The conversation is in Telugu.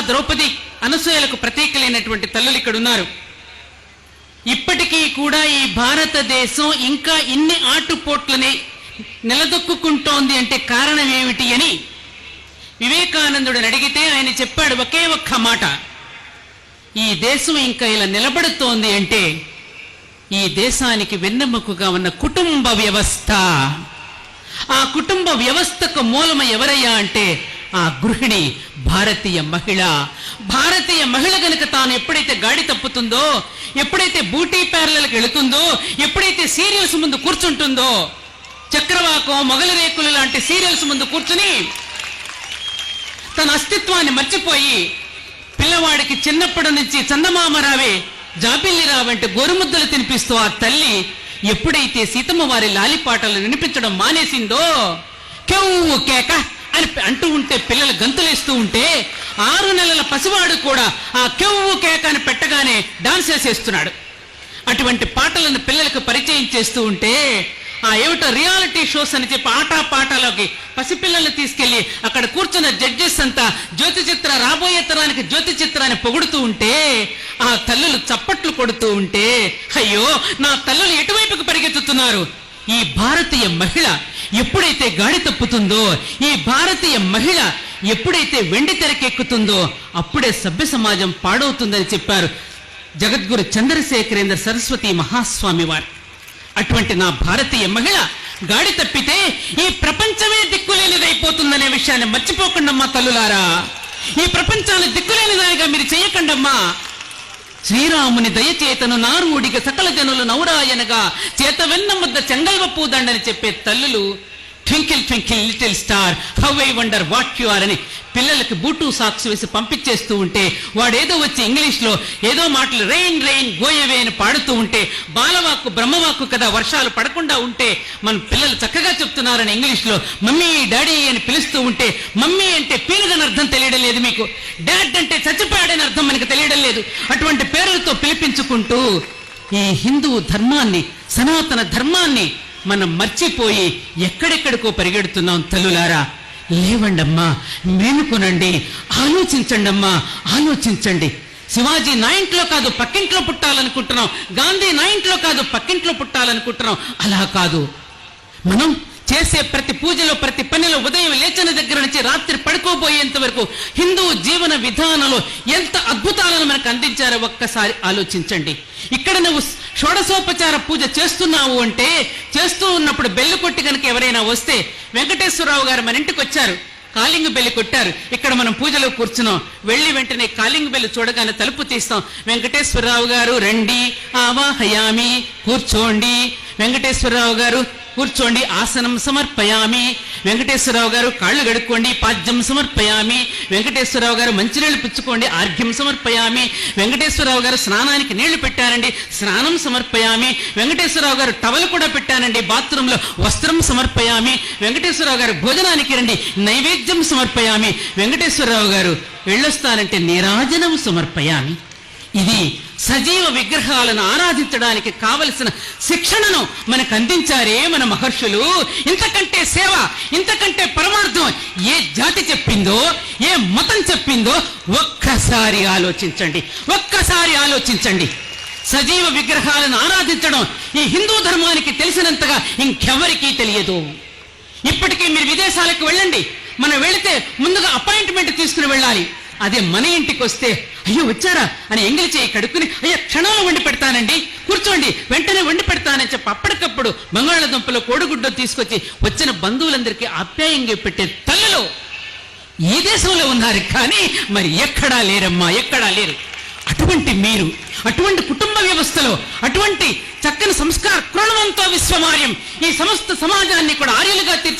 ద్రౌపది అనసూయలకు ప్రతీకలైనటువంటి తల్లులు ఇక్కడ ఉన్నారు ఇప్పటికీ కూడా ఈ భారతదేశం ఇంకా ఇన్ని ఆటుపోట్లని నిలదొక్కుంటోంది అంటే కారణం ఏమిటి అని వివేకానందుడు అడిగితే ఆయన చెప్పాడు ఒకే ఒక్క మాట. ఈ దేశం ఇంకా ఇలా నిలబడుతోంది అంటే ఈ దేశానికి వెన్నెముకగా ఉన్న కుటుంబ వ్యవస్థ. ఆ కుటుంబ వ్యవస్థకు మూలమ ఎవరయ్యా అంటే ఆ గృహిణి భారతీయ మహిళ. భారతీయ మహిళ కనుక తాను ఎప్పుడైతే గాడి తప్పుతుందో ఎప్పుడైతే బూటీ ప్యారలకు వెళుతుందో ఎప్పుడైతే సీరియల్స్ ముందు కూర్చుంటుందో చక్రవాకం మొగలి రేకులు లాంటి సీరియల్స్ ముందు కూర్చుని తన అస్తిత్వాన్ని మర్చిపోయి పిల్లవాడికి చిన్నప్పటి నుంచి చందమామ రావే జాబిల్లి రావంటే గోరుముద్దలు తినిపిస్తూ ఆ తల్లి ఎప్పుడైతే సీతమ్మ వారి లాలిపాటలు వినిపించడం మానేసిందో కెవ్వు కేక అంటూ ఉంటే పిల్లలు గంతులేస్తూ ఉంటే ఆరు నెలల పసివాడు కూడా ఆ కెవ్వు కేకాని పెట్టగానే డాన్స్ వేసేస్తున్నాడు. అటువంటి పాటలను పిల్లలకు పరిచయం చేస్తూ ఉంటే ఆ ఏమిటో రియాలిటీ షోస్ అని చెప్పి ఆటా పాటలోకి పసిపిల్లల్ని తీసుకెళ్ళి అక్కడ కూర్చున్న జడ్జెస్ అంతా జ్యోతి చిత్ర రాబోయే తరానికి జ్యోతి చిత్రాన్ని పొగుడుతూ ఉంటే ఆ తల్లులు చప్పట్లు కొడుతూ ఉంటే అయ్యో నా తల్లులు ఎటువైపుకు పరిగెత్తుతున్నారు? ఈ భారతీయ మహిళ ఎప్పుడైతే గాడి తప్పుతుందో ఈ భారతీయ మహిళ ఎప్పుడైతే వెండి తెరకెక్కుతుందో అప్పుడే సభ్య సమాజం పాడవుతుందని చెప్పారు జగద్గురు చంద్రశేఖరేంద్ర సరస్వతి మహాస్వామి వారు అటువంటి నా భారతీయ మహిళ గాడి తప్పితే ఈ ప్రపంచమే దిక్కులేనిదైపోతుందనే విషయాన్ని మర్చిపోకండమ్మా తల్లులారా. ఈ ప్రపంచాన్ని దిక్కులేనిదానిగా మీరు చేయకండమ్మా. శ్రీరాముని దయచేతను నారుడిగ సకల జనులు నౌరాయనగా చేత వెన్న ముద్ద చెంగల్వ పూదండని చెప్పే తల్లులు twinkle twinkle little star how I wonder what you are అని పిల్లలకి బూటు సాక్స్ వేసి పంపించేస్తూ ఉంటే వాడేదో వచ్చి ఇంగ్లీష్లో ఏదో మాటలు రెయిన్ రెయిన్ గోయవే అని పాడుతూ ఉంటే బాలవాక్కు బ్రహ్మవాక్కు కదా వర్షాలు పడకుండా ఉంటే మన పిల్లలు చక్కగా చెప్తున్నారని ఇంగ్లీష్లో మమ్మీ డాడీ అని పిలుస్తూ ఉంటే మమ్మీ అంటే పీనుగని అర్థం తెలియడం లేదు మీకు. డాడ్ అంటే చచ్చిపోయాడని అర్థం మనకు తెలియడం లేదు. అటువంటి పేరులతో ఈ హిందూ ధర్మాన్ని సనాతన ధర్మాన్ని మనం మర్చిపోయి ఎక్కడెక్కడికో పరిగెడుతున్నాం తల్లులారా. లేవండమ్మా మేలుకొనండి ఆలోచించండమ్మా ఆలోచించండి. శివాజీ నా ఇంట్లో కాదు పక్కింట్లో పుట్టాలనుకుంటున్నాం. గాంధీ నా ఇంట్లో కాదు పక్కింట్లో పుట్టాలనుకుంటున్నాం. అలా కాదు. మనం చేసే ప్రతి పూజలో ప్రతి పనిలో ఉదయం లేచిన దగ్గర నుంచి రాత్రి పడుకోబోయేంత వరకు హిందూ జీవన విధానంలో ఎంత అద్భుతాలను మనకు అందించారో ఒక్కసారి ఆలోచించండి. ఇక్కడ నువ్వు షోడశోపచార పూజ చేస్తున్నావు అంటే చేస్తూ ఉన్నప్పుడు బెల్లు కొట్టి కనుక ఎవరైనా వస్తే వెంకటేశ్వరరావు గారు మన ఇంటికి వచ్చారు. కాలింగ్ బెల్లి కొట్టారు. ఇక్కడ మనం పూజలో కూర్చున్నాం. వెళ్ళి వెంటనే కాలింగ్ బెల్లి చూడగానే తలుపు తీస్తాం. వెంకటేశ్వరరావు గారు రండి ఆవాహయామి కూర్చోండి. వెంకటేశ్వరరావు గారు కూర్చోండి ఆసనం సమర్పయామి. వెంకటేశ్వరరావు గారు కాళ్ళు గడుక్కోండి పాద్యం సమర్పయామి. వెంకటేశ్వరరావు గారు మంచినీళ్ళు పుచ్చుకోండి ఆర్ఘ్యం సమర్పయామి. వెంకటేశ్వరరావు గారు స్నానానికి నీళ్ళు పెట్టారండి స్నానం సమర్పయామి. వెంకటేశ్వరరావు గారు టవల్ కూడా పెట్టానండి బాత్రూంలో వస్త్రం సమర్పయామి. వెంకటేశ్వరరావు గారు భోజనానికి రండి నైవేద్యం సమర్పయామి. వెంకటేశ్వరరావు గారు వెళ్ళొస్తానంటే నీరాజనం సమర్పయామి. ఇది సజీవ విగ్రహాలను ఆరాధించడానికి కావలసిన శిక్షణను మనకు అందించారే మన మహర్షులు. ఇంతకంటే సేవ ఇంతకంటే పరమార్థం ఏ జాతి చెప్పిందో ఏ మతం చెప్పిందో ఒక్కసారి ఆలోచించండి ఒక్కసారి ఆలోచించండి. సజీవ విగ్రహాలను ఆరాధించడం ఈ హిందూ ధర్మానికి తెలిసినంతగా ఇంకెవరికీ తెలియదు. ఇప్పటికీ మీరు విదేశాలకు వెళ్ళండి. మనం వెళితే ముందుగా అపాయింట్మెంట్ తీసుకుని వెళ్ళాలి. అదే మన ఇంటికి వస్తే అయ్యో వచ్చారా? అని ఎంగిలి చేయి కడుక్కుని అయ్యో క్షణంలో వండి పెడతానండి. కూర్చోండి వెంటనే వండి పెడతానని చెప్పి అప్పటికప్పుడు బంగాళాదుంపలో కోడిగుడ్డ తీసుకొచ్చి వచ్చిన బంధువులందరికీ ఆప్యాయంగా పెట్టే తల్లులు ఈ దేశంలో ఉన్నారు. కానీ మరి ఎక్కడా లేరమ్మా ఎక్కడా లేరు. అటువంటి మీరు అటువంటి కుటుంబ వ్యవస్థలో అటువంటి చక్కని సంస్కార కృణవంతో విశ్వమార్యం ఈ సమస్త సమాజాన్ని కూడా ఆర్యులుగా తీర్చి